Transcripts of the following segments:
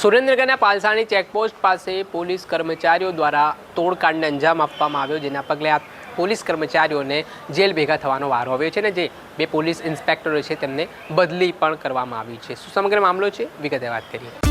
સુરેન્દ્રનગરના પાલસાણી ચેકપોસ્ટ પાસે પોલીસ કર્મચારીઓ દ્વારા તોડકાંડને અંજામ આપવામાં આવ્યો, જેના પગલે આ પોલીસ કર્મચારીઓને જેલ ભેગા થવાનો વારો આવ્યો છે ને જે બે પોલીસ ઇન્સ્પેક્ટરો છે તેમને બદલી પણ કરવામાં આવી છે. શું સમગ્ર મામલો છે? વિગતે વાત કરીએ.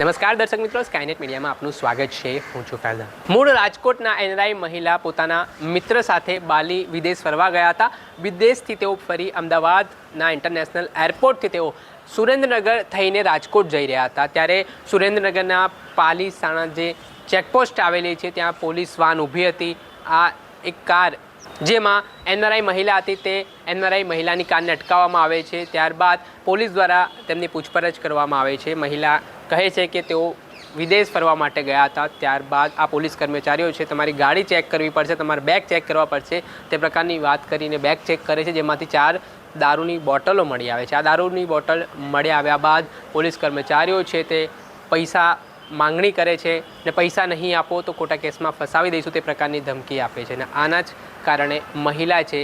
નમસ્કાર દર્શક મિત્રો સ્કાયનેટ મીડિયામાં આપનું સ્વાગત છે. હું છું ફૈઝાન મૂળ રાજકોટના એનઆરઆઈ મહિલા પોતાના મિત્ર સાથે બાલી વિદેશ ફરવા ગયા હતા. વિદેશથી તેઓ ફરી અમદાવાદના ઇન્ટરનેશનલ એરપોર્ટથી તેઓ સુરેન્દ્રનગર થઈને રાજકોટ જઈ રહ્યા હતા. ત્યારે સુરેન્દ્રનગરના પાલીસાણા જે ચેકપોસ્ટ આવેલી છે, ત્યાં પોલીસ વાન ઊભી હતી. આ એક કાર જેમાં એનઆરઆઈ મહિલા હતી, તે એનઆરઆઈ મહિલાની કારને અટકાવવામાં આવે છે. ત્યારબાદ પોલીસ દ્વારા તેમની પૂછપરછ કરવામાં આવે છે. મહિલા કહે છે કે તેઓ વિદેશ ફરવા માટે ગયા હતા. ત્યારબાદ આ પોલીસ કર્મચારીઓ છે, તમારી ગાડી ચેક કરવી પડશે, તમારે બેગ ચેક કરવા પડશે. તે પ્રકારની વાત કરીને બેગ ચેક કરે છે, જેમાંથી ચાર દારૂની બોટલો મળી આવે છે. આ દારૂની બોટલ મળી આવ્યા બાદ પોલીસ કર્મચારીઓ છે તે પૈસા માંગણી કરે છે ને પૈસા નહીં આપો તો ખોટા કેસમાં ફસાવી દઈશું તે પ્રકારની ધમકી આપે છે. અને આના જ કારણે મહિલા છે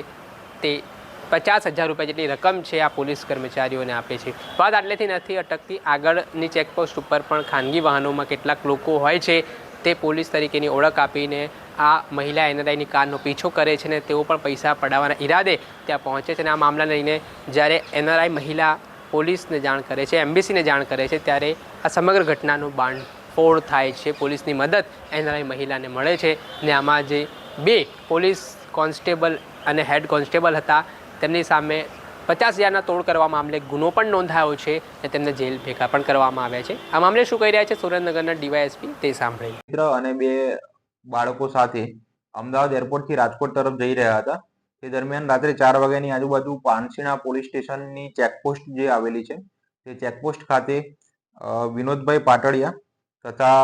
તે પચાસ હજાર રૂપિયા જેટલી રકમ છે આ પોલીસ કર્મચારીઓને આપે છે. વાત આટલેથી નથી અટકતી. આગળની ચેકપોસ્ટ ઉપર પણ ખાનગી વાહનોમાં કેટલાક લોકો હોય છે તે પોલીસ તરીકેની ઓળખ આપીને આ મહિલા એનઆરઆઈની કારનો પીછો કરે છે ને તેઓ પણ પૈસા પડાવવાના ઈરાદે ત્યાં પહોંચે છે અને આ મામલાને લઈને જ્યારે એનઆરઆઈ મહિલા પોલીસને જાણ કરે છે, એમબીસીને જાણ કરે છે ત્યારે આ સમગ્ર ઘટનાનું બાંધફોડ થાય છે. પોલીસની મદદ એનઆરઆઈ મહિલાને મળે છે ને આમાં જે બે પોલીસ કોન્સ્ટેબલ અને હેડ કોન્સ્ટેબલ હતા તેમની સામે પચાસ હજારના તોડ કરવા મામલે ગુનો પણ નોંધાયો છે અને તેમને જેલ ભેગા પણ કરવામાં આવ્યા છે. આ મામલે શું કહી રહ્યા છે? સુરેન્દ્રનગરના ડીવાયએસપી તે સાંભળી. મિત્ર અને બે બાળકો સાથે અમદાવાદ એરપોર્ટથી રાજકોટ તરફ જઈ રહ્યા હતા. તે દરમિયાન રાત્રે ચાર વાગ્યાની આજુબાજુ પાનસીણા પોલીસ સ્ટેશનની ચેકપોસ્ટ જે આવેલી છે, તે ચેકપોસ્ટ ખાતે વિનોદભાઈ પાટડિયા તથા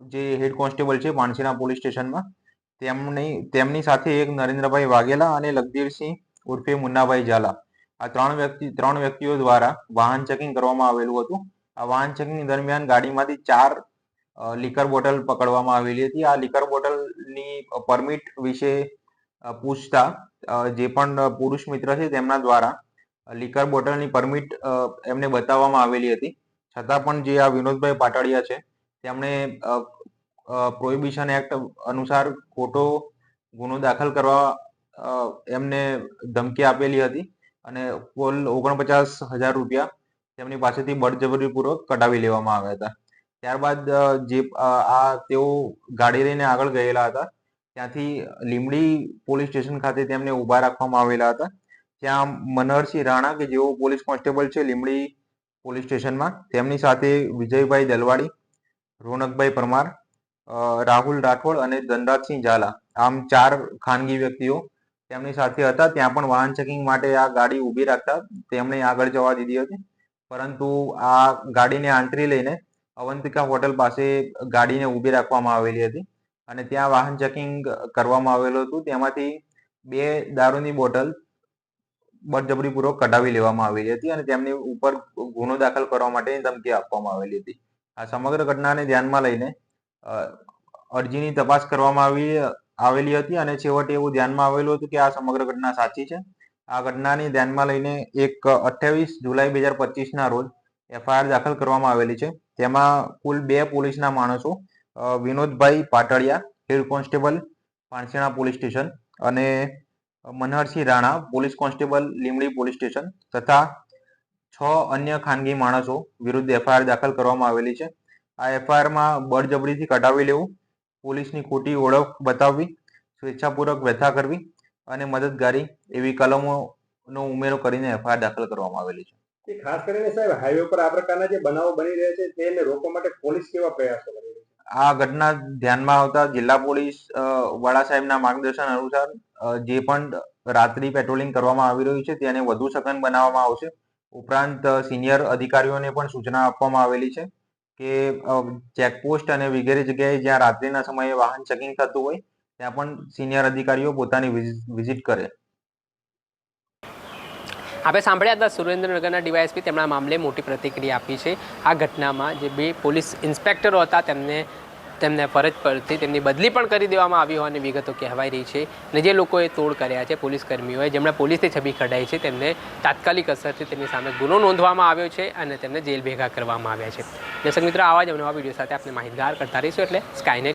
જે હેડ કોન્સ્ટેબલ છે પાનસીણા પોલીસ સ્ટેશનમાં, તેમની તેમની સાથે એક નરેન્દ્રભાઈ વાઘેલા અને લખદેવસિંહ ઉર્ફે મુન્નાભાઈ ઝાલા. આ ત્રણ વ્યક્તિ, ત્રણ વ્યક્તિઓ દ્વારા વાહન ચેકિંગ કરવામાં આવેલું હતું. આ વાહન ચેકિંગ દરમિયાન ગાડીમાંથી ચાર લિકર બોટલ પકડવામાં આવેલી હતી. આ લીકર બોટલની પરમિટ વિશે પૂછતા જે પણ પુરુષ મિત્ર છે તેમના દ્વારા લીકર બોટલની પરમિટ એમને બતાવવામાં આવેલી હતી. છતાં પણ જે આ વિનોદભાઈ પાટડિયા છે, તેમણે પ્રોહિબિશન એક્ટ અનુસાર ખોટો ગુનો દાખલ કરવા એમને ધમકી આપેલી હતી અને કુલ ઓગણપચાસ હજાર રૂપિયા તેમની પાસેથી બળજબરીપૂર્વક કઢાવી લેવામાં આવ્યા હતા. ત્યારબાદ જે આ તેઓ ગાડી લઈને આગળ ગયેલા હતા. ત્યાંથી લીમડી પોલીસ સ્ટેશન ખાતે તેમને ઊભા રાખવામાં આવેલા હતા. ત્યાં મનહરસિંહ રાણા, કે જેઓ પોલીસ કોન્સ્ટેબલ છે લીમડી પોલીસ સ્ટેશનમાં, તેમની સાથે વિજયભાઈ દલવાડી, રોનકભાઈ પરમાર રાહુલ રાઠોડ અને ધનરાજસિંહ ઝાલા, આમ ચાર ખાનગી વ્યક્તિઓ તેમની સાથે હતા, ત્યાં પણ વાહન ચેકિંગ માટે આ ગાડી ઊભી રાખતા તેમણે આગળ જવા દીધી હતી. પરંતુ આ ગાડીને આંતરી લઈને અવંતિકા હોટલ પાસે ગાડીને ઊભી રાખવામાં આવેલી હતી અને ત્યાં વાહન ચેકિંગ કરવામાં આવેલું હતું. તેમાંથી બે દારૂની બોટલ બળજબરીપૂર્વક કઢાવી લેવામાં આવેલી હતી અને તેમની ઉપર ગુનો દાખલ કરવા માટેની ધમકી આપવામાં આવેલી હતી. આ સમગ્ર ઘટનાને ધ્યાનમાં લઈને અરજીની તપાસ કરવામાં આવી આવેલી હતી અને છેવટે એવું ધ્યાનમાં આવેલું હતું કે આ સમગ્ર ઘટના સાચી છે. આ ઘટનાની ધ્યાનમાં લઈને એક અઠ્યાવીસ જુલાઈ બે હજાર પચીસના રોજ એફઆઈઆર દાખલ કરવામાં આવેલી છે. તેમાં કુલ બે પોલીસના માણસો Vinodbhai Patadiya head constable Pansena police station અને Manharsinh Rana police constable Limdi police station તથા છ અન્ય ખાનગી માણસો વિરુદ્ધ એફઆઈઆર દાખલ કરવામાં આવેલી છે. આ એફઆઈઆરમાં બળજબરીથી કઢાવી લેવું પોલીસની ખોટી ઓળખ બતાવવી સ્વેચ્છાપૂર્વક વ્યથા કરવી અને મદદગારી એવી કલમોનો ઉમેરો કરીને એફઆઈઆર દાખલ કરવામાં આવેલી છે. ખાસ કરીને સાહેબ હાઈવે પર આ પ્રકારના જે બનાવો બની રહ્યા છે તેને રોકવા માટે પોલીસ કેવા પ્રયાસો કરી આ ઘટના ધ્યાનમાં આવતા જિલ્લા પોલીસ વડા સાહેબના માર્ગદર્શન અનુસાર જે પણ રાત્રિ પેટ્રોલિંગ કરવામાં આવી રહ્યું છે તેને વધુ સઘન બનાવવામાં આવશે. ઉપરાંત સિનિયર અધિકારીઓને પણ સૂચના આપવામાં આવેલી છે. કે ચેકપોસ્ટ અને વગેરે જગ્યાએ જ્યાં રાત્રિના સમયે વાહન ચેકિંગ થતું હોય, ત્યાં પણ સિનિયર અધિકારીઓ પોતાની વિઝિટ કરે. આપણે સાંભળ્યા હતા સુરેન્દ્રનગરના ડીવાયએસપી તેમના મામલે મોટી પ્રતિક્રિયા આપી છે. આ ઘટનામાં જે બે પોલીસ ઇન્સ્પેક્ટરો હતા, તેમને તેમને ફરજ પરથી તેમની બદલી પણ કરી દેવામાં આવી હોવાની વિગતો કહેવાઈ રહી છે અને જે લોકોએ તોડ કર્યા છે પોલીસ કર્મીઓએ જેમણે પોલીસની છબી કઢાઈ છે, તેમને તાત્કાલિક અસરથી તેમની સામે ગુનો નોંધવામાં આવ્યો છે અને તેમને જેલ ભેગા કરવામાં આવ્યા છે. દર્શક મિત્રો, આવા જ નવા વીડિયો સાથે આપણે માહિતગાર કરતા રહીશું એટલે સ્કાયનેટ